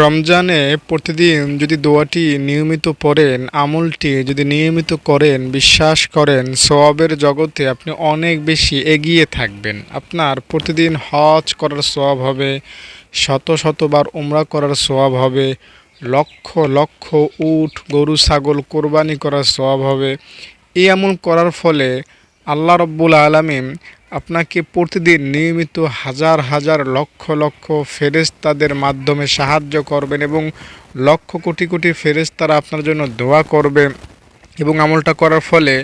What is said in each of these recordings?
রমজানে প্রতিদিন যদি দোয়াটি নিয়মিত পড়েন, আমলটি যদি নিয়মিত করেন, বিশ্বাস করেন, সওয়াবের জগতে আপনি অনেক বেশি এগিয়ে থাকবেন। আপনার প্রতিদিন হজ করার সওয়াব হবে, শত শতবার উমরা করার সওয়াব হবে, লক্ষ লক্ষ উট, গরু, ছাগল কোরবানি করার সওয়াব হবে। এই আমল করার ফলে আল্লাহ রব্বুল আলমিন আপনাকে প্রতিদিন নিয়মিত হাজার হাজার লক্ষ লক্ষ ফেরেশতাদের মাধ্যমে সাহায্য করবেন এবং লক্ষ কোটি কোটি ফেরেশতারা আপনার জন্য দোয়া করবে এবং আমলটা করার ফলে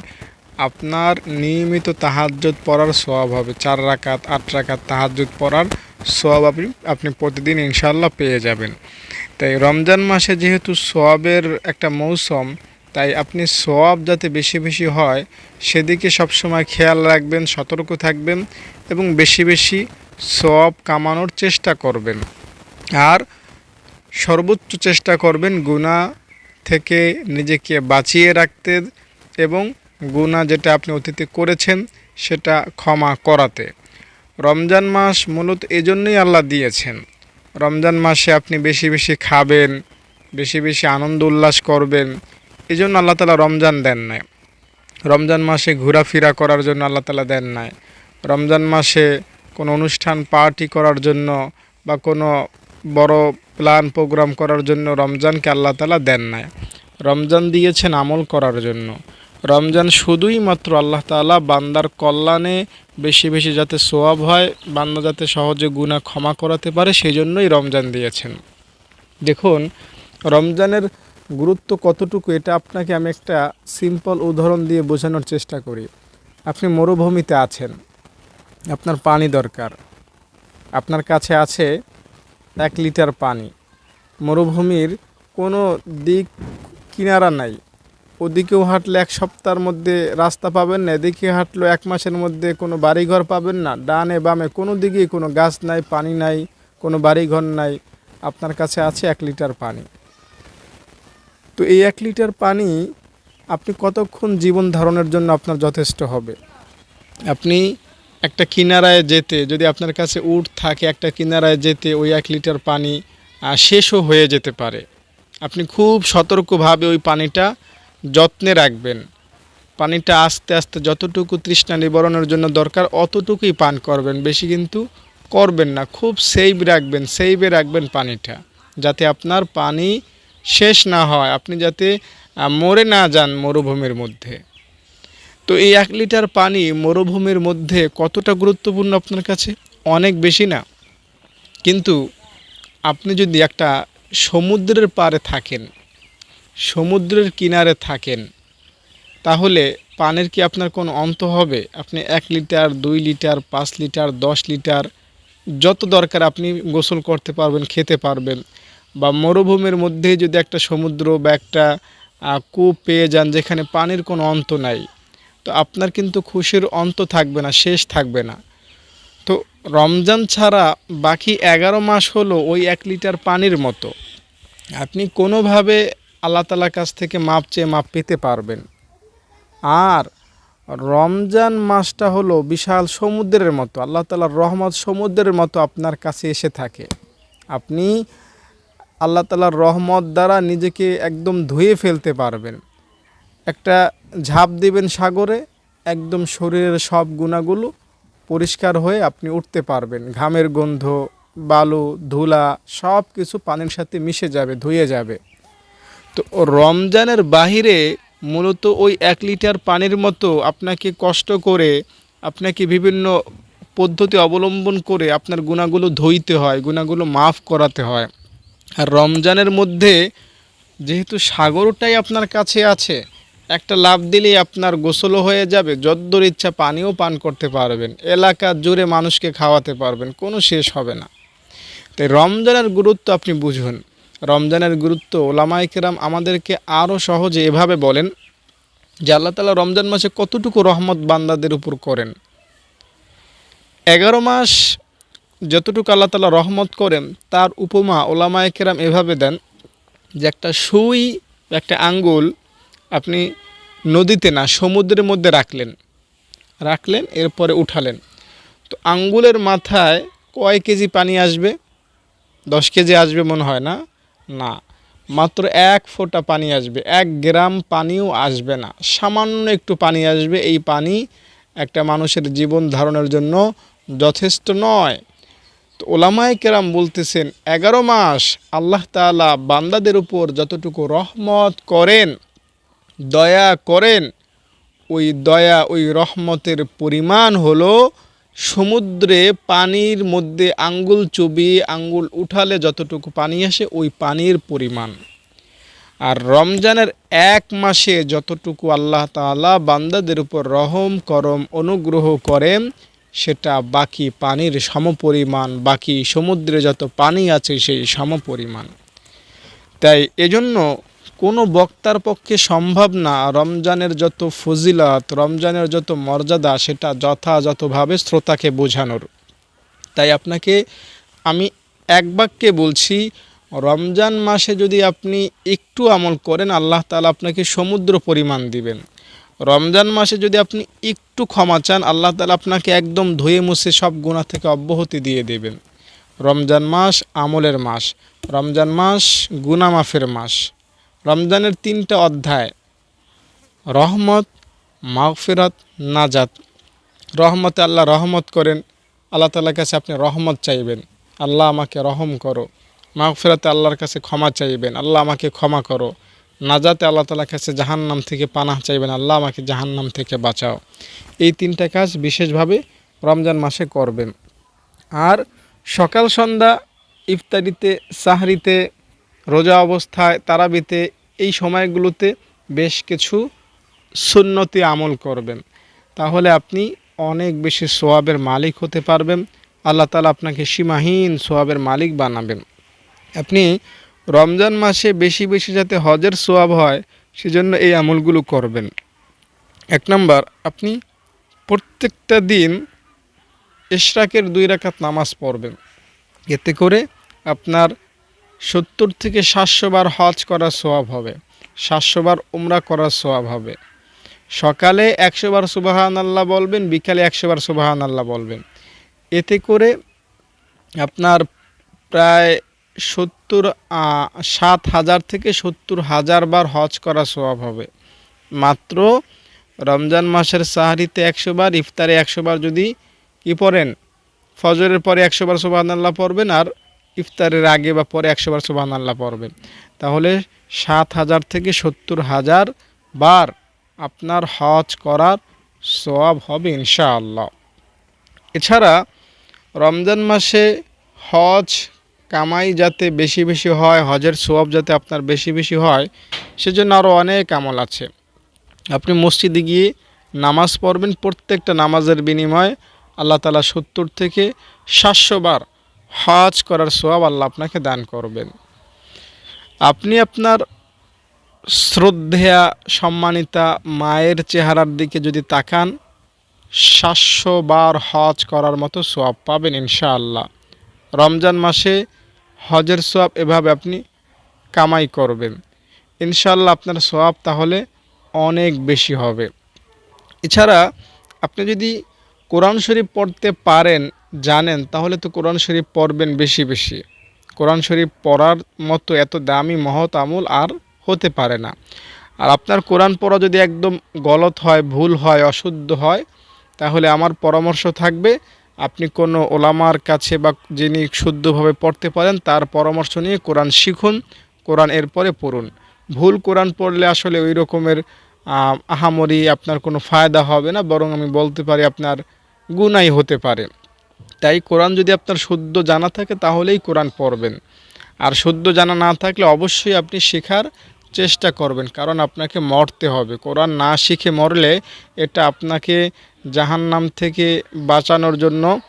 আপনার নিয়মিত তাহাজ্জুদ পড়ার সওয়াব হবে। চার রাকাত, আট রাকাত তাহাজ্জুদ পড়ার সওয়াব আপনি আপনি প্রতিদিন ইনশাল্লাহ পেয়ে যাবেন। তাই রমজান মাসে যেহেতু সোয়াবের একটা মৌসুম তাই আপনি সব যাতে বেশি বেশি হয়, সেদিকে সবসময় খেয়াল রাখবেন, সতর্ক থাকবেন এবং বেশি বেশি সব কামানোর চেষ্টা করবেন। আর সর্বোচ্চ চেষ্টা করবেন গুণা থেকে নিজেকে বাঁচিয়ে রাখতে এবং গুণা যেটা আপনি অতীতে করেছেন, সেটা ক্ষমা করাতে। রমজান মাস মূলত এজন্যই আল্লাহ দিয়েছেন। রমজান মাসে আপনি বেশি বেশি খাবেন, বেশি বেশি আনন্দ উল্লাস করবেন এই জন্য আল্লাহ তালা রমজান দেন নাই। রমজান মাসে ঘোরাফেরা করার জন্য আল্লাহ তালা দেন নাই। রমজান মাসে কোনো অনুষ্ঠান পার্টি করার জন্য বা কোনো বড় প্ল্যান প্রোগ্রাম করার জন্য রমজানকে আল্লাহ তালা দেন নাই। রমজান দিয়েছেন আমল করার জন্য। রমজান শুধুই মাত্র আল্লাহ তাআলা বান্দার কল্যাণে বেশি বেশি যাতে সোয়াব হয়, বান্দা যাতে সহজে গুনাহ ক্ষমা করাতে পারে, সেই জন্যই রমজান দিয়েছেন। দেখুন, রমজানের গুরুত্ব কতটুকু এটা আপনাকে আমি একটা সিম্পল উদাহরণ দিয়ে বোঝানোর চেষ্টা করি। আপনি মরুভূমিতে আছেন। আপনার পানি দরকার। আপনার কাছে আছে এক লিটার পানি। মরুভূমির কোনো দিক কিনারা নাই। ওদিকেও হাঁটলে এক সপ্তাহের মধ্যে রাস্তা পাবেন না, এদিকে হাঁটলে এক মাসের মধ্যে কোনো বাড়িঘর পাবেন না। ডানে বামে কোনো দিকেই কোনো গাছ নাই, পানি নাই, কোনো বাড়িঘর নাই। আপনার কাছে আছে এক লিটার পানি। তো এই এক লিটার পানি আপনি কতক্ষণ জীবন ধারণের জন্য আপনার যথেষ্ট হবে? আপনি একটা কিনারায় যেতে, যদি আপনার কাছে উট থাকে, একটা কিনারায় যেতে ওই এক লিটার পানি শেষও হয়ে যেতে পারে। আপনি খুব সতর্কভাবে ওই পানিটা যত্নে রাখবেন। পানিটা আস্তে আস্তে যতটুকু তৃষ্ণা নিবারণের জন্য দরকার, অতটুকুই পান করবেন। বেশি কিন্তু করবেন না, খুব সেভ রাখবেন সেভে রাখবেন পানিটা, যাতে আপনার পানি শেষ না হয়, আপনি যাতে মরে না যান মরুভূমির মধ্যে। তো এই এক লিটার পানি মরুভূমির মধ্যে কতটা গুরুত্বপূর্ণ আপনার কাছে? অনেক বেশি না। কিন্তু আপনি যদি একটা সমুদ্রের পাড়ে থাকেন, সমুদ্রের কিনারে থাকেন, তাহলে পানির কি আপনার কোনো অন্ত হবে? আপনি এক লিটার, দুই লিটার, পাঁচ লিটার, দশ লিটার, যত দরকার আপনি গোসল করতে পারবেন, খেতে পারবেন। বা মরুভূমির মধ্যে যদি একটা সমুদ্র বা একটা কূপ পেয়ে যান যেখানে পানির কোনো অন্ত নাই, তো আপনার কিন্তু খুশির অন্ত থাকবে না, শেষ থাকবে না। তো রমজান ছাড়া বাকি এগারো মাস হলো ওই এক লিটার পানির মতো। আপনি কোনোভাবে আল্লাহ তালার কাছ থেকে মাপ চেয়ে মাপ পেতে পারবেন। আর রমজান মাসটা হলো বিশাল সমুদ্রের মতো, আল্লাহ তালার রহমত সমুদ্রের মতো আপনার কাছে এসে থাকে। আপনি আল্লাহ তালার রহমত দ্বারা নিজেকে একদম ধুয়ে ফেলতে পারবেন। একটা ঝাঁপ দিবেন সাগরে, একদম শরীরের সব গুণাগুলো পরিষ্কার হয়ে আপনি উঠতে পারবেন। ঘামের গন্ধ, বালু, ধুলা সব কিছু পানির সাথে মিশে যাবে, ধুয়ে যাবে। তো রমজানের বাহিরে মূলত ওই এক লিটার পানির মতো আপনাকে কষ্ট করে, আপনাকে বিভিন্ন পদ্ধতি অবলম্বন করে আপনার গুণাগুলো ধুইতে হয়, গুণাগুলো মাফ করাতে হয়। আর রমজানের মধ্যে যেহেতু সাগরটাই আপনার কাছে আছে, একটা লাভ দিলেই আপনার গোসলও হয়ে যাবে, যদ্দূর ইচ্ছা পানিও পান করতে পারবেন, এলাকা জুড়ে মানুষকে খাওয়াতে পারবেন, কোনো শেষ হবে না। তাই রমজানের গুরুত্ব আপনি বুঝুন। রমজানের গুরুত্ব ওলামাইকেরাম আমাদেরকে আরও সহজে এভাবে বলেন যে আল্লাহ তালা রমজান মাসে কতটুকু রহমত বান্দাদের উপর করেন। এগারো মাস যতটুকু আল্লাহ তালা রহমত করেন, তার উপমা ওলামাইকেরাম এভাবে দেন যে একটা সুই, একটা আঙ্গুল আপনি নদীতে না, সমুদ্রের মধ্যে রাখলেন রাখলেন, এরপরে উঠালেন। তো আঙ্গুলের মাথায় কয় কেজি পানি আসবে? দশ কেজি আসবে মনে হয় না? না, মাত্র এক ফোঁটা পানি আসবে, এক গ্রাম পানিও আসবে না। সামান্য একটু পানি আসবে, এই পানি একটা মানুষের জীবন ধারণের জন্য যথেষ্ট নয়। তো ওলামায় কেরাম বলতেছেন, এগারো মাস আল্লাহ তাআলা বান্দাদের উপর যতটুকু রহমত করেন, দয়া করেন, ওই দয়া, ওই রহমতের পরিমাণ হলো সমুদ্রে পানির মধ্যে আঙ্গুল চুবিয়ে আঙ্গুল উঠালে যতটুকু পানি আসে ওই পানির পরিমাণ। আর রমজানের এক মাসে যতটুকু আল্লাহ তাআলা বান্দাদের উপর রহম, করম, অনুগ্রহ করেন সেটা বাকি পানির সমপরিমাণ, বাকি সমুদ্রে যত পানি আছে সেই সমপরিমাণ। তাই এজন্য কোনো বক্তার পক্ষে সম্ভব না রমজানের যত ফজিলত, রমজানের যত মর্যাদা, সেটা যথাযথভাবে শ্রোতাকে বোঝানোর। তাই আপনাকে আমি এক বাক্যে বলছি, রমজান মাসে যদি আপনি একটু আমল করেন, আল্লাহ তালা আপনাকে সমুদ্র পরিমাণ দিবেন। রমজান মাসে যদি আপনি একটু ক্ষমা চান, আল্লাহ তাআলা আপনাকে একদম ধুয়ে মুছে সব গুণা থেকে অব্যাহতি দিয়ে দেবেন। রমজান মাস আমলের মাস, রমজান মাস গুনা মাফের মাস। রমজানের তিনটা অধ্যায়, রহমত, মাগফিরাত, নাজাত। রহমতে আল্লাহ রহমত করেন, আল্লাহ তাআলার কাছে আপনি রহমত চাইবেন। আল্লাহ আমাকে রহম করো। মাগফিরাতে আল্লাহর কাছে ক্ষমা চাইবেন। আল্লাহ আমাকে ক্ষমা করো। নাজাতে আল্লাহ তাআলার কাছে জাহান্নাম থেকে পানাহ চাইবেন, আল্লাহ আমাকে জাহান্নাম থেকে বাঁচাও। এই তিনটা কাজ বিশেষভাবে রমজান মাসে করবেন। আর সকাল সন্ধ্যা ইফতারিতে, সাহরিতে, রোজা অবস্থায়, তারাবিতে, এই সময়গুলোতে বেশ কিছু সুন্নতি আমল করবেন। তাহলে আপনি অনেক বেশি সোয়াবের মালিক হতে পারবেন। আল্লাহ তালা আপনাকে সীমাহীন সোয়াবের মালিক বানাবেন। আপনি রমজান মাসে বেশি বেশি যাতে হজের সোয়াব হয়, সেজন্য এই আমলগুলো করবেন। এক নম্বর, আপনি প্রত্যেকটা দিন ইশরাকের দুই রাকাত নামাজ পড়বেন। এতে করে আপনার সত্তর থেকে সাতশো বার হজ করার সোয়াব হবে, সাতশো বার উমরা করার সোয়াব হবে। সকালে একশো বার সুবাহান আল্লাহ বলবেন, বিকালে একশো বার সুবাহান আল্লাহ বলবেন। এতে করে আপনার প্রায় সত্তর সাত হাজার থেকে সত্তর হাজার বার হজ করা সোয়াব হবে। মাত্র রমজান মাসের সাহারিতে একশো বার, ইফতারে একশো বার যদি কি পড়েন, ফজরের পরে একশো বার সুবাহান আল্লাহ পড়বেন আর ইফতারের আগে বা পরে একশো বার সুবাহান আল্লাহ পড়বেন। তাহলে সাত হাজার থেকে সত্তর হাজার বার আপনার হজ করার সোয়াব হবে ইনশাআল্লাহ। এছাড়া রমজান মাসে হজ কামাই যাতে বেশি বেশি হয়, হজের সোয়াব যাতে আপনার বেশি বেশি হয়, সেজন্য আরও অনেক আমল আছে। আপনি মসজিদে গিয়ে নামাজ পড়বেন, প্রত্যেকটা নামাজের বিনিময়ে আল্লাহ তালা সত্তর থেকে সাতশো বার হজ করার সোয়াব আল্লাহ আপনাকে দান করবেন। আপনি আপনার শ্রদ্ধেয়া, সম্মানিতা মায়ের চেহারার দিকে যদি তাকান, সাতশো বার হজ করার মতো সোয়াব পাবেন ইনশাআল্লাহ। রমজান মাসে হজের সোয়াব এভাবে আপনি কামাই করবেন। ইনশাল্লাহ আপনার সোয়াব তাহলে অনেক বেশি হবে। এছাড়া আপনি যদি কোরআন শরীফ পড়তে পারেন, জানেন, তাহলে তো কোরআন শরীফ পড়বেন বেশি বেশি। কোরআন শরীফ পড়ার মতো এত দামি, মহৎ আমল আর হতে পারে না। আর আপনার কোরআন পড়া যদি একদম গলত হয়, ভুল হয়, অশুদ্ধ হয়, তাহলে আমার পরামর্শ থাকবে আপনি কোনো ওলামার কাছে বা যিনি শুদ্ধভাবে পড়তে পারেন, তার পরামর্শ নিয়ে কোরআন শিখুন, কোরআন এরপরে পড়ুন। ভুল কোরআন পড়লে আসলে ওই রকমের আহামরি আপনার কোনো ফায়দা হবে না, বরং আমি বলতে পারি আপনার গুনাই হতে পারে। তাই কোরআন যদি আপনার শুদ্ধ জানা থাকে, তাহলেই কোরআন পড়বেন। আর শুদ্ধ জানা না থাকলে অবশ্যই আপনি শেখার চেষ্টা করবেন, কারণ আপনাকে মরতে হবে। কোরআন না শিখে মরলে এটা আপনাকে জাহান্নাম থেকে বাঁচানোর জন্য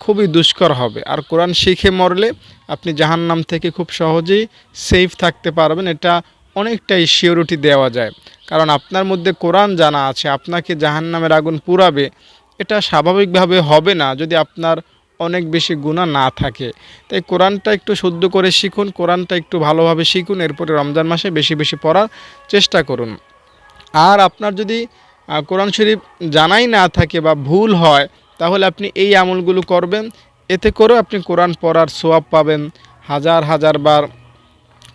খুবই দুষ্কর হবে। আর কোরআন শিখে মরলে আপনি জাহান্নাম থেকে খুব সহজেই সেফ থাকতে পারবেন। এটা অনেকটাই সিওরিটি দেওয়া যায়। কারণ আপনার মধ্যে কোরআন জানা আছে, আপনাকে জাহান্নামের আগুন পুরাবে, এটা স্বাভাবিকভাবে হবে না যদি আপনার অনেক বেশি গুণা না থাকে। তাই কোরআনটা একটু শুদ্ধ করে শিখুন, কোরআনটা একটু ভালোভাবে শিখুন, এরপরে রমজান মাসে বেশি বেশি পড়ার চেষ্টা করুন। আর আপনার যদি কোরআন শরীফ জানাই না থাকে বা ভুল হয়, তাহলে আপনি এই আমলগুলো করবেন। এতে করেও আপনি কোরআন পড়ার সোয়াব পাবেন, হাজার হাজার বার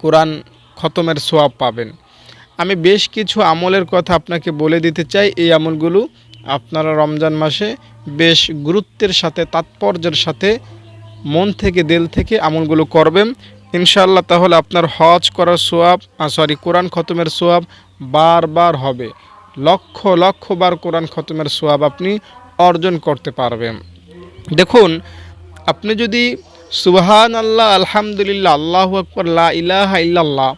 কোরআন খতমের সোয়াব পাবেন। আমি বেশ কিছু আমলের কথা আপনাকে বলে দিতে চাই, এই আমলগুলো আপনারা রমজান মাসে বেশ গুরুত্বের সাথে, তাৎপর্যের সাথে মন থেকে, দিল থেকে আমলগুলো করবেন। ইনশাআল্লাহ তাহলে আপনার হজ করার সোয়াব সরি কোরআন খতমের সোয়াব বারবার হবে। লক্ষ লক্ষ বার কোরআন খতমের সোয়াব আপনি অর্জন করতে পারবেন। দেখুন, আপনি যদি সুবহান আল্লাহ আলহামদুলিল্লাহ, আল্লাহ আকবর ইলাহা ইল্লাল্লাহ,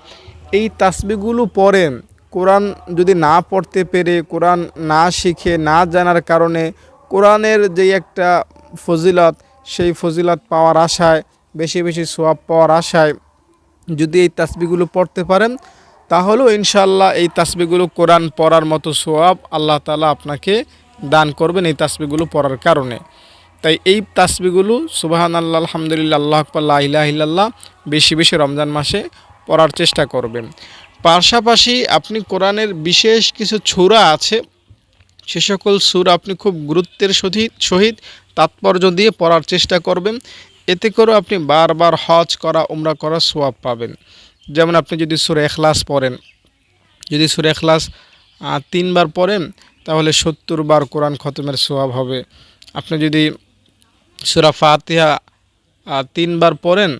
এই তাসবিগুলো পড়েন, কোরআন যদি না পড়তে পেরে, কোরআন না শিখে, না জানার কারণে কোরআনের যে একটা ফজিলত, সেই ফজিলত পাওয়ার আশায়, বেশি বেশি সোয়াব পাওয়ার আশায় যদি এই তাসবিগুলো পড়তে পারেন তাহলেও ইনশাল্লাহ এই তাসবিগুলো কোরআন পড়ার মতো সোয়াব আল্লাহ তালা আপনাকে দান করবেন এই তাসবিগুলো পড়ার কারণে। তাই এই তাসবিগুলো সুবাহান আল্লাহ আলহামদুলিল্লাহ আল্লাহ আকবাল্লাহ ইলাহিল্লাহ বেশি বেশি রমজান মাসে পড়ার চেষ্টা করবেন। পাশাপাশি আপনি কোরআনের বিশেষ কিছু ছুরা আছে, সে সকল সুর আপনি খুব গুরুত্বের সহিত সহিত তাৎপর্য দিয়ে পড়ার চেষ্টা করবেন। এতে করে আপনি বারবার হজ করা, উমরা করা সোয়াব পাবেন। যেমন আপনি যদি সুরে এখলাস পড়েন, যদি সুরে এখলাস তিনবার পড়েন, তাহলে সত্তর বার কোরআন খতমের সোয়াব হবে। আপনি যদি সুরা ফাতিহা তিনবার পড়েন,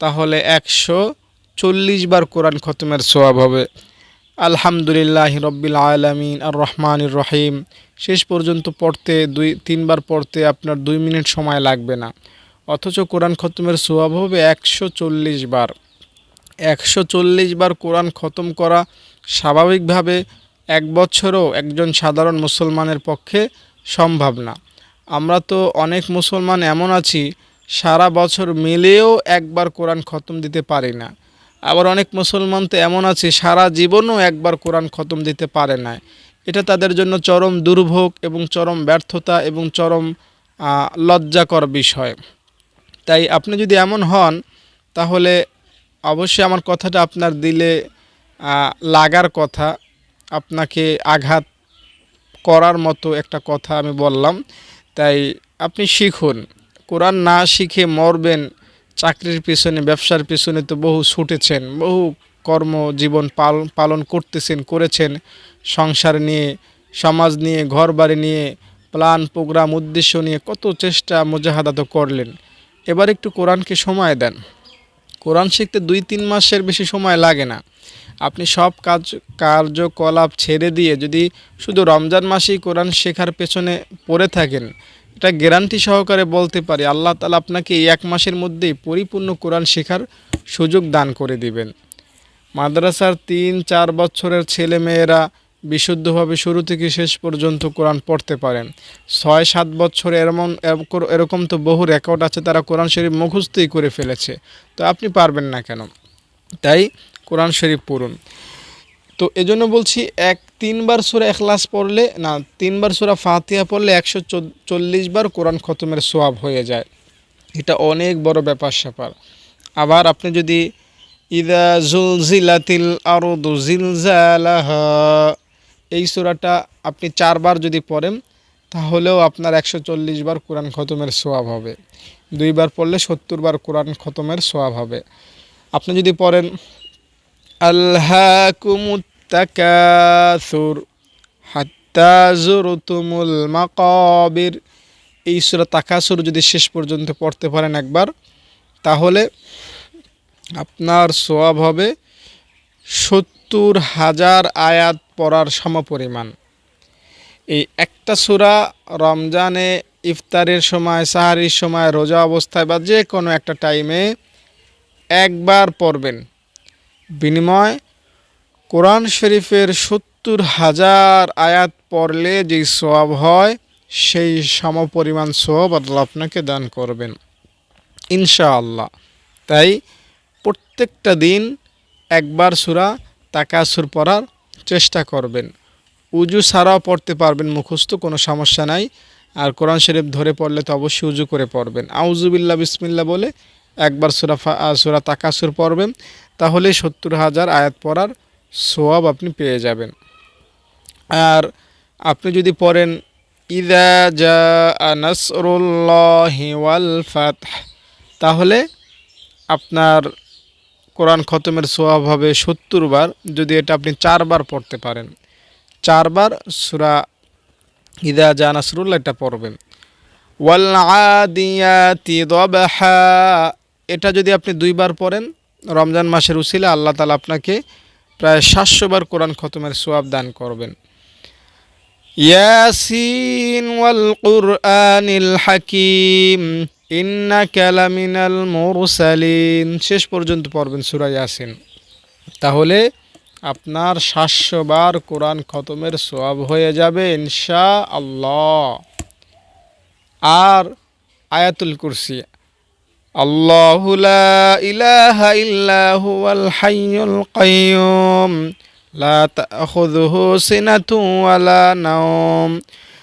তাহলে একশো চল্লিশ বার কোরআন খতমের সোয়াব হবে। আলহামদুলিল্লাহ রব্বিল আলমিন আর রহমানির রহিম। শেষ পর্যন্ত পড়তে, দুই, তিনবার পড়তে আপনার দুই মিনিট সময় লাগবে না। অথচ কোরআন খতমের সোয়াব হবে একশো চল্লিশ বার। একশো চল্লিশ বার কোরআন খতম করা স্বাভাবিকভাবে এক বছরও একজন সাধারণ মুসলমানের পক্ষে সম্ভব না। আমরা তো অনেক মুসলমান এমন আছি, সারা বছর মিলেও একবার কোরআন খতম দিতে পারি না। আবার অনেক মুসলমান তো এমন আছে, সারা জীবনও একবার কোরআন খতম দিতে পারে না। এটা তাদের জন্য চরম দুর্ভোগ এবং চরম ব্যর্থতা এবং চরম লজ্জাকর বিষয়। তাই আপনি যদি এমন হন, তাহলে অবশ্যই আমার কথাটা আপনার দিলে লাগার কথা। আপনাকে আঘাত করার মতো একটা কথা আমি বললাম। তাই আপনি শিখুন। কোরআন না শিখে মরবেন, চাকরির পিছনে, ব্যবসার পিছনে তো বহু ছুটেছেন, বহু কর্মজীবন পাল, পালন করতেছেন, করেছেন। সংসার নিয়ে, সমাজ নিয়ে ঘর বাড়ি নিয়ে, প্ল্যান, প্রোগ্রাম, উদ্দেশ্য নিয়ে কত চেষ্টা মুজাহাদা তো করলেন। এবার একটু কোরআনকে সময় দেন। কোরআন শিখতে দুই তিন মাসের বেশি সময় লাগে না। আপনি সব কাজ, কার্যকলাপ ছেড়ে দিয়ে যদি শুধু রমজান মাসেই কোরআন শেখার পেছনে পড়ে থাকেন, এটা গ্যারান্টি সহকারে বলতে পারি, আল্লাহ তালা আপনাকে এই এক মাসের মধ্যেই পরিপূর্ণ কোরআন শেখার সুযোগ দান করে দিবেন। মাদ্রাসার তিন চার বছরের ছেলে মেয়েরা বিশুদ্ধভাবে শুরু থেকে শেষ পর্যন্ত কোরআন পড়তে পারেন। ছয়, সাত বছরে এরকম এরকম তো বহু রেকর্ড আছে তারা কোরআন শরীফ মুখস্থই করে ফেলেছে। তো আপনি পারবেন না কেন? তাই কোরআন শরীফ পড়ুন। তো এজন্য বলছি, এক, তিনবার সুরা এখলাস পড়লে, না, তিনবার সুরা ফাতিহা পড়লে একশো চল্লিশ বার কোরআন খতমের সোয়াব হয়ে যায়। এটা অনেক বড় ব্যাপার স্যাপার। আবার আপনি যদি, ইদা জুলজিলাতিল আরদু জিলজালাহা এই সূরাটা আপনি চারবার যদি পড়েন, তাহলেও আপনার একশো চল্লিশ বার কোরআন খতমের সোয়াব হবে। দুইবার পড়লে সত্তর বার কোরআন খতমের সোয়াব হবে। আপনি যদি পড়েন আল্লাহকুমুত্তাকাসুর হাত্তা জুরতুমুল মাকাবির। এই সূরা তাকাসুর যদি শেষ পর্যন্ত পড়তে পারেন একবার, তাহলে আপনার সোয়াব হবে সত্তর হাজার আয়াত পড়ার সমপরিমাণ। এই একটা সূরা রমজানে ইফতারের সময়, সাহারির সময়, রোজা অবস্থায় বা যে কোনো একটা টাইমে একবার পড়বেন। বিনিময় কোরআন শরীফের সত্তর হাজার আয়াত পড়লে যে সোয়াব হয়, সেই সমপরিমাণ সোয়াব আল্লাহ আপনাকে দান করবেন। ইনশাআল্লাহ। তাই প্রত্যেকটা দিন একবার সুরা তাকাসুর পড়ার চেষ্টা করবেন। উজু ছাড়াও পড়তে পারবেন মুখস্থ কোনো সমস্যা নাই। আর কোরআন শরীফ ধরে পড়লে তো অবশ্যই উজু করে পড়বেন। আউজুবিল্লা বিসমিল্লা বলে একবার সুরা ফা আ, সুরা তাকাসুর পড়বেন তাহলে সত্তর হাজার আয়াত পড়ার সোয়াব আপনি পেয়ে যাবেন। আর আপনি যদি পড়েন ইদা জা নাসরুল্লাহি ওয়াল ফাতহ তাহলে আপনার কোরআন খতমের সোয়াব হবে সত্তর বার, যদি এটা আপনি চারবার পড়তে পারেন। চারবার সুরা ইদা জা এটা পড়বেন। ওয়াল এটা যদি আপনি দুইবার পড়েন, রমজান মাসের উসিলে আল্লাহ তালা আপনাকে প্রায় সাতশো বার কোরআন খতমের সোয়াব দান করবেন। ইয়াসিন ওয়াল কুরআনিল হাকিম ইন্নাকা লামিনাল মুরসালিন। শেষ পর্যন্ত পড়বেন সূরা ইয়াসিন। তাহলে আপনার বার কোরআন খতমের সোয়াব হয়ে যাবে ইনশা আল্লাহ আর আয়াতুল কুরসি, আল্লাহু ইলাহা হাইয়ুল কাইয়ুম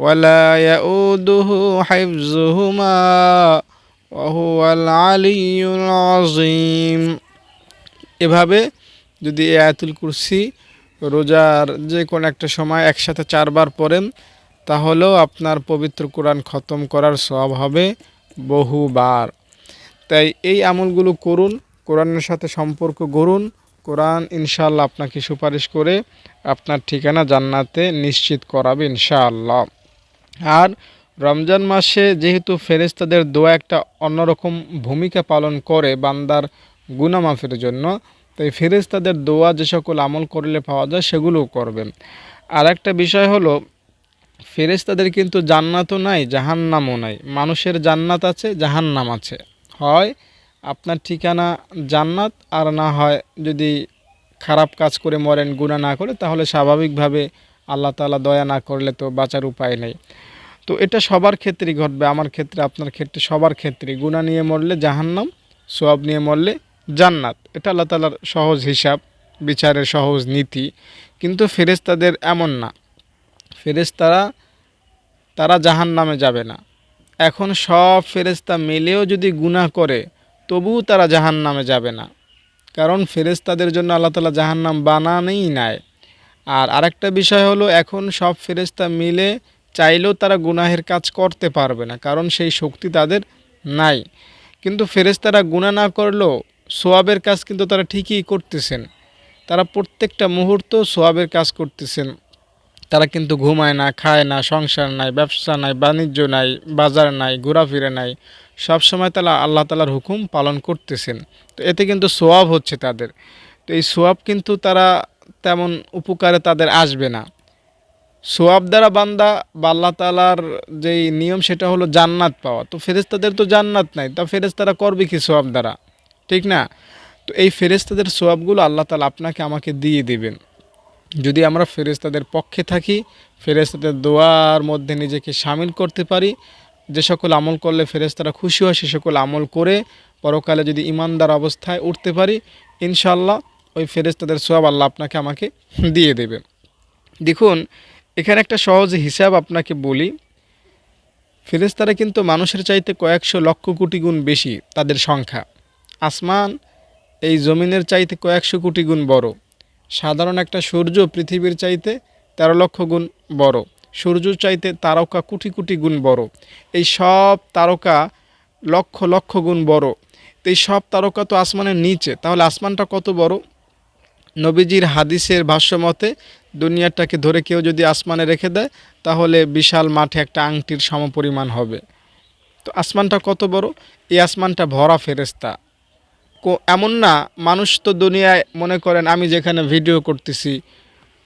ولا يؤوده حفظهما وهو العلي العظيم এভাবে যদি এই আয়াতুল কুরসি রোজার যে কোনো একটা সময় একসাথে চারবার পড়েন তাহলেও আপনার পবিত্র কোরআন খতম করার সব হবে বহুবার তাই এই আমলগুলো করুন কোরআনের সাথে সম্পর্ক গড়ুন কোরআন ইনশাআল্লাহ আপনাকে সুপারিশ করে আপনার ঠিকানা জান্নাতে নিশ্চিত করাবে ইনশাআল্লাহ আর রমজান মাসে যেহেতু ফেরেস্তাদের দোয়া একটা অন্যরকম ভূমিকা পালন করে বান্দার গুনামাফের জন্য, তাই ফেরেস্তাদের দোয়া যে সকল আমল করলে পাওয়া যায় সেগুলোও করবেন। আর একটা বিষয় হলো ফেরেস্তাদের কিন্তু জান্নাতও নাই, জাহান্নামও নাই। মানুষের জান্নাত আছে, জাহান্নাম আছে। হয় আপনার ঠিকানা জান্নাত, আর না হয় যদি খারাপ কাজ করে মরেন গুণা না করে, তাহলে স্বাভাবিকভাবে আল্লাহ তালা দয়া না করলে তো বাঁচার উপায় নেই। তো এটা সবার ক্ষেত্রেই ঘটবে, আমার ক্ষেত্রে, আপনার ক্ষেত্রে, সবার ক্ষেত্রে। গুণা নিয়ে মরলে জাহান্নাম, সোয়াব নিয়ে মরলে জান্নাত। এটা আল্লাহ তালার সহজ হিসাব, বিচারের সহজ নীতি। কিন্তু ফেরেস্তাদের এমন না। ফেরেস্তারা তারা জাহান নামে যাবে না। এখন সব ফেরেস্তা মিলেও যদি গুনাহ করে, তবুও তারা জাহান নামে যাবে না। কারণ ফেরেস্তাদের জন্য আল্লাহ তালা জাহান নাম বানানেই নাই। আর আরেকটা বিষয় হলো, এখন সব ফেরেস্তা মিলে চাইলেও তারা গুনাহের কাজ করতে পারবে না, কারণ সেই শক্তি তাদের নাই। কিন্তু ফেরেস্তারা গুণা না করলেও সোয়াবের কাজ কিন্তু তারা ঠিকই করতেছেন। তারা প্রত্যেকটা মুহূর্ত সোয়াবের কাজ করতেছেন। তারা কিন্তু ঘুমায় না, খায় না, সংসার নাই, ব্যবসা নাই, বাণিজ্য নাই, বাজার নাই, ঘোরাফিরে নাই। সব সময় তারা আল্লাহ তালার হুকুম পালন করতেছেন। তো এতে কিন্তু সোয়াব হচ্ছে তাদের। তো এই সোয়াব কিন্তু তারা তেমন উপকারে তাদের আসবে না। সোয়াব দ্বারা বান্দা বা আল্লাহ তালার যেই নিয়ম সেটা হলো জান্নাত পাওয়া। তো ফেরেস্তাদের তো জান্নাত নাই, তা ফেরেস্তারা করবে কি সোয়াব দ্বারা? ঠিক না? তো এই ফেরেস্তাদের সোয়াবগুলো আল্লাহ তালা আপনাকে আমাকে দিয়ে দিবেন। যদি আমরা ফেরেস্তাদের পক্ষে থাকি ফেরেস্তাদের দোয়ার মধ্যে নিজেকে সামিল করতে পারি, যে সকল আমল করলে ফেরেস্তারা খুশি হয়, সে সকল আমল করে পরকালে যদি ইমানদার অবস্থায় উঠতে পারি ইনশাল্লাহ ওই ফেরেস্তাদের সোয়াব আল্লাহ আপনাকে আমাকে দিয়ে দেবে। দেখুন, এখানে একটা সহজ হিসাব আপনাকে বলি। ফেরেস্তারা কিন্তু মানুষের চাইতে কয়েকশো লক্ষ কোটি গুণ বেশি তাদের সংখ্যা। আসমান এই জমিনের চাইতে কয়েকশো কোটি গুণ বড়। সাধারণ একটা সূর্য পৃথিবীর চাইতে তেরো লক্ষ গুণ বড়। সূর্য চাইতে তারকা কোটি কোটি গুণ বড়। এই সব তারকা লক্ষ লক্ষ গুণ বড়। এই সব তারকা তো আসমানের নিচে। তাহলে আসমানটা কত বড়? নবীজির হাদিসের ভাষ্য মতে দুনিয়াটাকে ধরে কেউ যদি আসমানে রেখে দেয়, তাহলে বিশাল মাঠে একটা আংটির সমপরিমাণ হবে। তো আসমানটা কত বড়? এই আসমানটা ভরা ফেরেস্তা এমন না, মানুষ তো দুনিয়ায় মনে করেন আমি যেখানে ভিডিও করতেছি,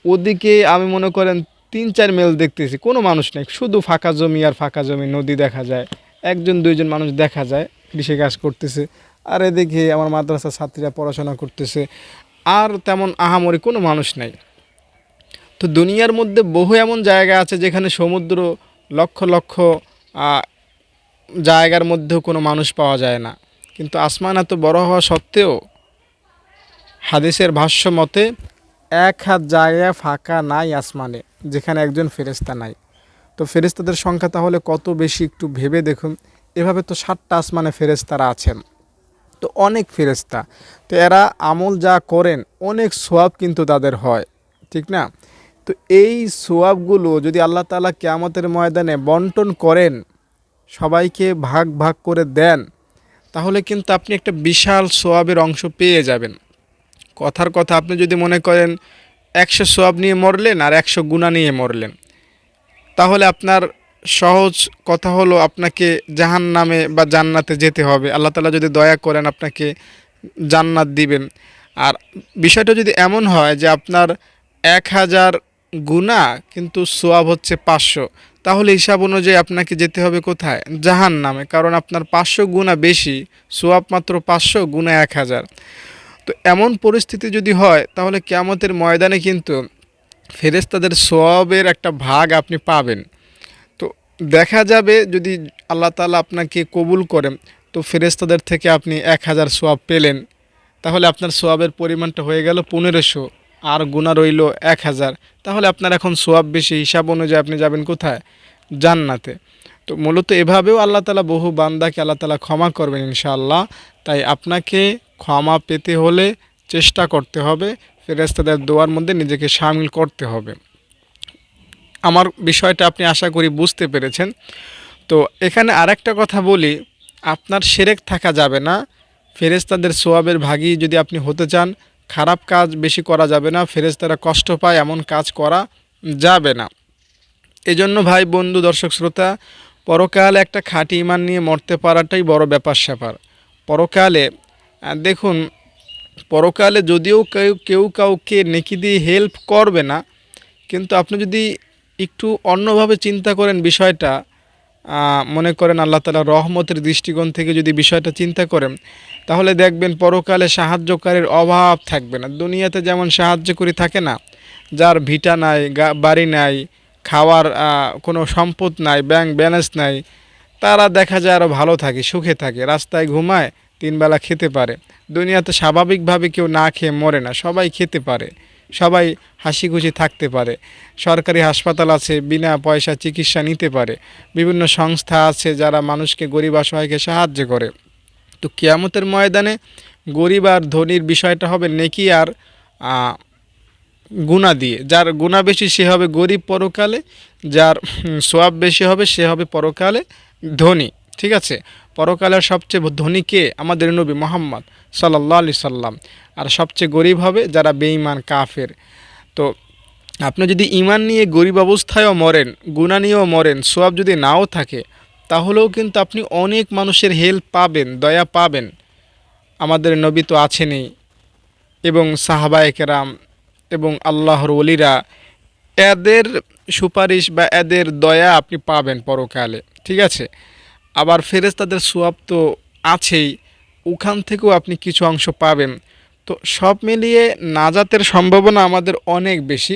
ওদিকে আমি মনে করেন তিন চার মেল দেখতেছি, কোনো মানুষ নেই, শুধু ফাঁকা জমি আর ফাঁকা জমি, নদী দেখা যায়, একজন দুইজন মানুষ দেখা যায়, কৃষিকাজ করতেছে, আর এদিকে আমার মাদ্রাসার ছাত্রীরা পড়াশোনা করতেছে আর তেমন আহামরি কোনো মানুষ নাই। তো দুনিয়ার মধ্যে বহু এমন জায়গা আছে যেখানে সমুদ্র লক্ষ লক্ষ জায়গার মধ্যেও কোনো মানুষ পাওয়া যায় না। কিন্তু আসমান এত বড় হওয়া সত্ত্বেও হাদিসের ভাষ্য মতে এক হাত জায়গা ফাঁকা নাই আসমানে, যেখানে একজন ফেরেস্তা নাই। তো ফেরেস্তাদের সংখ্যা তাহলে কত বেশি একটু ভেবে দেখুন। এভাবে তো ষাটটা আসমানে ফেরেস্তারা আছেন। তো অনেক ফেরেস্তা তো এরা আমল যা করেন, অনেক সোয়াব কিন্তু তাদের হয়, ঠিক না? তো এই সোয়াবগুলো যদি আল্লাহ তালা কেয়ামতের ময়দানে বন্টন করেন, সবাইকে ভাগ ভাগ করে দেন, তাহলে কিন্তু আপনি একটা বিশাল সোয়াবের অংশ পেয়ে যাবেন। কথার কথা আপনি যদি মনে করেন একশো সোয়াব নিয়ে মরলেন আর একশো গুণা নিয়ে মরলেন, তাহলে আপনার সহজ কথা হলো আপনাকে জাহান নামে বা জান্নাতে যেতে হবে। আল্লাহ তালা যদি দয়া করেন আপনাকে জান্নাত দিবেন। আর বিষয়টা যদি এমন হয় যে আপনার এক হাজার গুণা কিন্তু সোয়াব হচ্ছে পাঁচশো, তাহলে হিসাব অনুযায়ী আপনাকে যেতে হবে কোথায়? জাহান নামে কারণ আপনার পাঁচশো গুণা বেশি, সোয়াব মাত্র পাঁচশো গুণা এক হাজার। তো এমন পরিস্থিতি যদি হয়, তাহলে কেয়ামতের ময়দানে কিন্তু ফেরেস্তাদের সোয়াবের একটা ভাগ আপনি পাবেন। দেখা যাবে যদি আল্লাহ তালা আপনাকে কবুল করেন, তো ফেরেস্তাদের থেকে আপনি এক হাজার সোয়াব পেলেন। তাহলে আপনার সোয়াবের পরিমাণটা হয়ে গেল পনেরোশো, আর গুণা রইল এক হাজার। তাহলে আপনার এখন সোয়াব বেশি, হিসাব অনুযায়ী আপনি যাবেন কোথায়? জান্নাতে। তো মূলত এভাবেও আল্লাহ তালা বহু বান্দাকে আল্লাহ তালা ক্ষমা করবেন ইনশাআল্লাহ। তাই আপনাকে ক্ষমা পেতে হলে চেষ্টা করতে হবে ফেরেস্তাদের দোয়ার মধ্যে নিজেকে সামিল করতে হবে। আমার বিষয়টা আপনি আশা করি বুঝতে পেরেছেন। তো এখানে আরেকটা কথা বলি, আপনার সেরেক থাকা যাবে না ফেরেস্তাদের সোয়াবের ভাগী যদি আপনি হতে চান, খারাপ কাজ বেশি করা যাবে না ফেরেস্তারা কষ্ট পায় এমন কাজ করা যাবে না। এজন্য ভাই, বন্ধু, দর্শক, শ্রোতা, পরকালে একটা খাঁটি ইমান নিয়ে মরতে পারাটাই বড় ব্যাপার স্যাপার। পরকালে দেখুন, পরকালে যদিও কেউ কেউ কাউকে নেকি দিয়ে হেল্প করবে না, কিন্তু আপনি যদি একটু অন্যভাবে চিন্তা করেন বিষয়টা মনে করেন আল্লাহ তালা রহমতের দৃষ্টিকোণ থেকে যদি বিষয়টা চিন্তা করেন, তাহলে দেখবেন পরকালে সাহায্যকারীর অভাব থাকবে না। দুনিয়াতে যেমন সাহায্য করি থাকে না, যার ভিটা নাই বাড়ি নাই, খাওয়ার কোনো সম্পদ নাই, ব্যাংক ব্যালেন্স নাই, তারা দেখা যায় আরও ভালো থাকে, সুখে থাকে, রাস্তায় ঘুমায়, তিনবেলা খেতে পারে। দুনিয়াতে স্বাভাবিকভাবে কেউ না খেয়ে মরে না, সবাই খেতে পারে। সবাই হাসি খুশি থাকতে পারে। সরকারি হাসপাতাল আছে, বিনা পয়সা চিকিৎসা নিতে পারে। বিভিন্ন সংস্থা আছে যারা মানুষকে গরিব অসহায়কে সাহায্য করে। তো কিয়ামতের ময়দানে গরিব আর ধনির বিষয়টা হবে নেকি আর গুণা দিয়ে। যার গুণা বেশি সে হবে গরিব পরকালে, যার সোয়াব বেশি হবে সে হবে পরকালে ধনী। ঠিক আছে? পরকালের সবচেয়ে ধনী কে? আমাদের নবী মোহাম্মদ সাল্লাহ আলি সাল্লাম। আর সবচেয়ে গরিব হবে যারা বেঈমান, কাফের। তো আপনি যদি ইমান নিয়ে গরিব অবস্থায়ও মরেন গুণা নিয়েও মরেন, সোয়াব যদি নাও থাকে, তাহলেও কিন্তু আপনি অনেক মানুষের হেল্প পাবেন, দয়া পাবেন। আমাদের নবী তো আছেনই। এবং সাহাবায়ে কেরাম এবং আল্লাহর অলিরা এদের সুপারিশ বা এদের দয়া আপনি পাবেন পরকালে। ঠিক আছে? আবার ফেরেস্তাদের সোয়াব তো আছেই, ওখান থেকেও আপনি কিছু অংশ পাবেন। তো সব মিলিয়ে নাজাতের সম্ভাবনা আমাদের অনেক বেশি।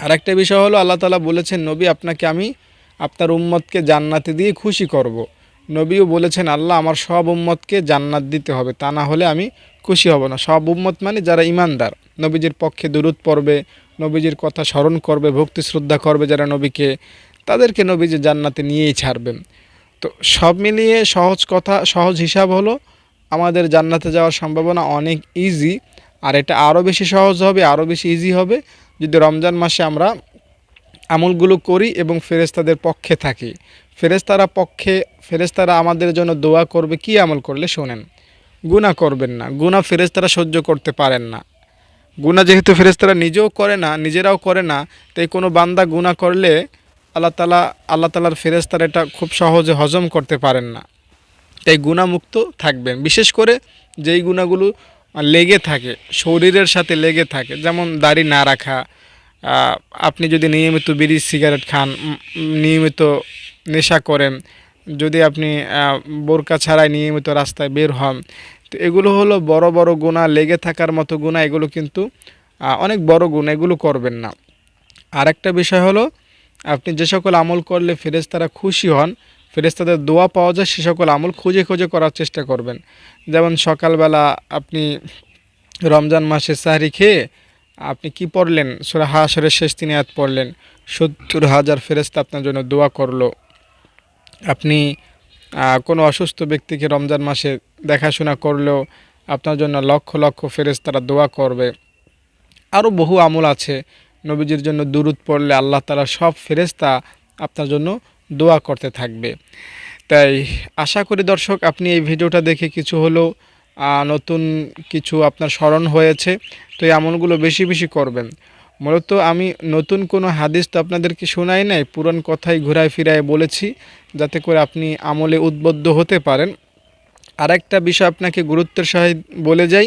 আর একটা বিষয় হলো, আল্লাহ তালা বলেছেন, নবী, আপনাকে আমি আপনার উম্মতকে জান্নাতে দিয়ে খুশি করব। নবীও বলেছেন, আল্লাহ আমার সব উম্মতকে জান্নাত দিতে হবে, তা না হলে আমি খুশি হব না। সব উম্মত মানে যারা ইমানদার নবীজির পক্ষে দূরত পড়বে, নবীজির কথা স্মরণ করবে, ভক্তি শ্রদ্ধা করবে যারা নবীকে, তাদেরকে নবীজি জান্নাতে নিয়েই ছাড়বেন। তো সব মিলিয়ে সহজ কথা, সহজ হিসাব হলো, আমাদের জান্নাতে যাওয়ার সম্ভাবনা অনেক ইজি আর এটা আরও বেশি সহজ হবে আরও বেশি ইজি হবে যদি রমজান মাসে আমরা আমলগুলো করি এবং ফেরেস্তাদের পক্ষে থাকি। ফেরেস্তারা পক্ষে ফেরেস্তারা আমাদের জন্য দোয়া করবে, কি আমল করলে শোনেন। গুনাহ করবেন না, গুনাহ ফেরেস্তারা সহ্য করতে পারেন না। গুনাহ যেহেতু ফেরেস্তারা নিজেও করে না, নিজেরাও করে না, তাই কোনো বান্দা গুনাহ করলে আল্লাহ তালা, আল্লাহ তালার ফেরেস্তারা এটা খুব সহজে হজম করতে পারেন না। তাই গুণামুক্ত থাকবেন। বিশেষ করে যেই গুণাগুলো লেগে থাকে, শরীরের সাথে লেগে থাকে, যেমন দাড়ি না রাখা আপনি যদি নিয়মিত বিড়ি, সিগারেট খান নিয়মিত নেশা করেন, যদি আপনি বোরকা ছাড়াই নিয়মিত রাস্তায় বের হন, তো এগুলো হলো বড় বড় গুণা, লেগে থাকার মতো গুণা, এগুলো কিন্তু অনেক বড় গুণ, এগুলো করবেন না। আরেকটা বিষয় হলো আপনি যে সকল আমল করলে ফেরেশতারা খুশি হন, ফেরেশতাদের দোয়া পাওয়া যায়, সে সকল আমল খুঁজে খুঁজে করার চেষ্টা করবেন। যেমন সকালবেলা আপনি রমজান মাসে সাহরি খেয়ে আপনি কি পড়লেন? সুরা হাসরের শেষ তিন আয়াত পড়লেন। সত্তর হাজার ফেরেস্তা আপনার জন্য দোয়া করল। আপনি কোনো অসুস্থ ব্যক্তিকে রমজান মাসে দেখাশোনা করলেও আপনার জন্য লক্ষ লক্ষ ফেরেস্তারা দোয়া করবে। আরও বহু আমল আছে। নবীজির জন্য দুরুদ পড়লে আল্লাহ তালা সব ফেরেস্তা আপনার জন্য দোয়া করতে থাকবে। তাই আশা করি দর্শক, আপনি এই ভিডিওটা দেখে কিছু হলেও নতুন কিছু আপনার স্মরণ হয়েছে, তো এই আমলগুলো বেশি বেশি করবেন। মূলত আমি নতুন কোনো হাদিস তো আপনাদেরকে শোনাই নাই, পুরান কথাই ঘুরায় ফিরায় বলেছি, যাতে করে আপনি আমলে উদ্বুদ্ধ হতে পারেন। আরেকটা বিষয় আপনাকে গুরুত্বের সহিত বলে যাই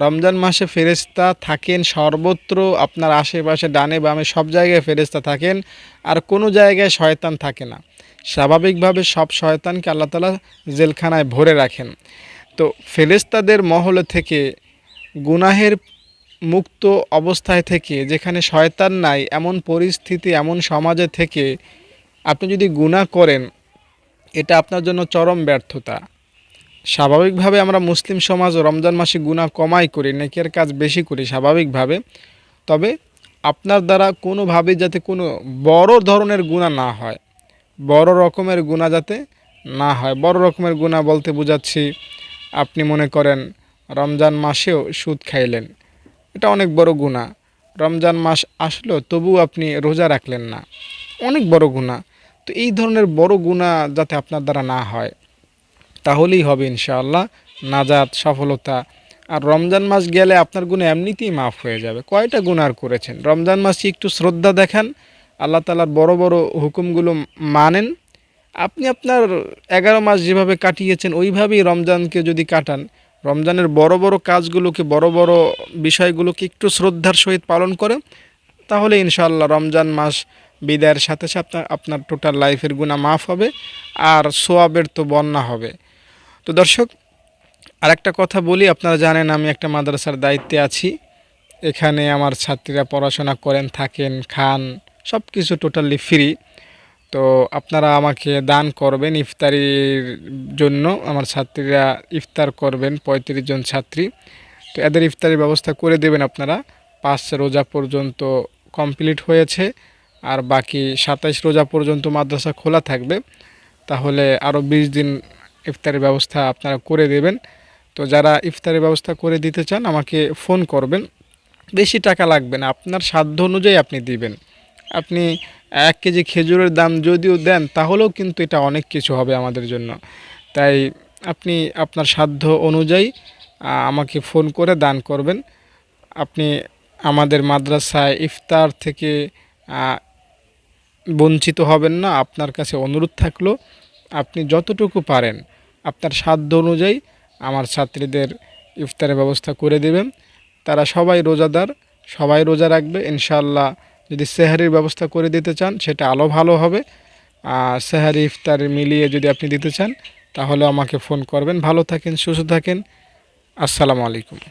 রমজান মাসে ফেরেস্তা থাকেন সর্বত্র, আপনার আশেপাশে, ডানে বামে সব জায়গায় ফেরেস্তা থাকেন আর কোনো জায়গায় শয়তান থাকে না। স্বাভাবিকভাবে সব শয়তানকে আল্লাহ তালা জেলখানায় ভরে রাখেন। তো ফেরেস্তাদের মহলে থেকে, গুনাহের মুক্ত অবস্থায় থেকে, যেখানে শয়তান নাই, এমন পরিস্থিতি, এমন সমাজে থেকে আপনি যদি গুনাহ করেন, এটা আপনার জন্য চরম ব্যর্থতা। স্বাভাবিকভাবে আমরা মুসলিম সমাজ রমজান মাসে গুনাহ কমাই করি, নেকের কাজ বেশি করি স্বাভাবিকভাবে। তবে আপনার দ্বারা কোনোভাবে যাতে কোনো বড় ধরনের গুনাহ না হয়, বড় রকমের গুনাহ যাতে না হয়। বড় রকমের গুনাহ বলতে বোঝাচ্ছি, আপনি মনে করেন রমজান মাসেও সুদ খাইলেন, এটা অনেক বড় গুনাহ। রমজান মাস আসলো তবু আপনি রোজা রাখলেন না, অনেক বড় গুনাহ। তো এই ধরনের বড় গুনাহ যাতে আপনার দ্বারা না হয় তাহলেই হবে ইনশাআল্লাহ। নাজাত, সফলতা। আর রমজান মাস গেলে আপনার গুণ এমনিতেই মাফ হয়ে যাবে। কয়টা গুণ আর করেছেন? রমজান মাসে একটু শ্রদ্ধা দেখান। আল্লাহ তালার বড় বড় হুকুমগুলো মানেন। আপনি আপনার এগারো মাস যেভাবে কাটিয়েছেন, ওইভাবেই রমজানকে যদি কাটান, রমজানের বড় বড় কাজগুলোকে, বড় বড় বিষয়গুলোকে একটু শ্রদ্ধার সহিত পালন করেন, তাহলে ইনশাআল্লাহ রমজান মাস বিদায়ের সাথে সাথে আপনার টোটাল লাইফের গুণা মাফ হবে। আর সোয়াবের তো বন্যা হবে। তো দর্শক, আরেকটা কথা বলি, আপনারা জানেন আমি একটা মাদ্রাসার দায়িত্বে আছি। এখানে আমার ছাত্রীরা পড়াশোনা করেন, থাকেন, খান সব কিছু টোটালি ফ্রি তো আপনারা আমাকে দান করবেন ইফতারির জন্য। আমার ছাত্রীরা ইফতার করবেন, পঁয়ত্রিশ জন ছাত্রী। তো এদের ইফতারির ব্যবস্থা করে দেবেন আপনারা। পাঁচ রোজা পর্যন্ত কমপ্লিট হয়েছে, আর বাকি সাতাইশ রোজা পর্যন্ত মাদ্রাসা খোলা থাকবে। তাহলে আরও বিশ দিন ইফতারের ব্যবস্থা আপনারা করে দেবেন। তো যারা ইফতারের ব্যবস্থা করে দিতে চান, আমাকে ফোন করবেন। বেশি টাকা লাগবে না, আপনার সাধ্য অনুযায়ী আপনি দিবেন। আপনি এক কেজি খেজুরের দাম যদিও দেন, তাহলেও কিন্তু এটা অনেক কিছু হবে আমাদের জন্য। তাই আপনি আপনার সাধ্য অনুযায়ী আমাকে ফোন করে দান করবেন। আপনি আমাদের মাদ্রাসায় ইফতার থেকে বঞ্চিত হবেন না, আপনার কাছে অনুরোধ থাকল, আপনি যতটুকু পারেন। আপনার সাধ্য অনুযায়ী আমার ছাত্রীদের ইফতারের ব্যবস্থা করে দেবেন। তারা সবাই রোজাদার, সবাই রোজা রাখবে। ইনশাল্লাহ যদি সেহারির ব্যবস্থা করে দিতে চান, সেটা আলো ভালো হবে। আর সেহারি, ইফতার মিলিয়ে যদি আপনি দিতে চান, তাহলে আমাকে ফোন করবেন। ভালো থাকেন, সুস্থ থাকেন। আসসালামু আলাইকুম।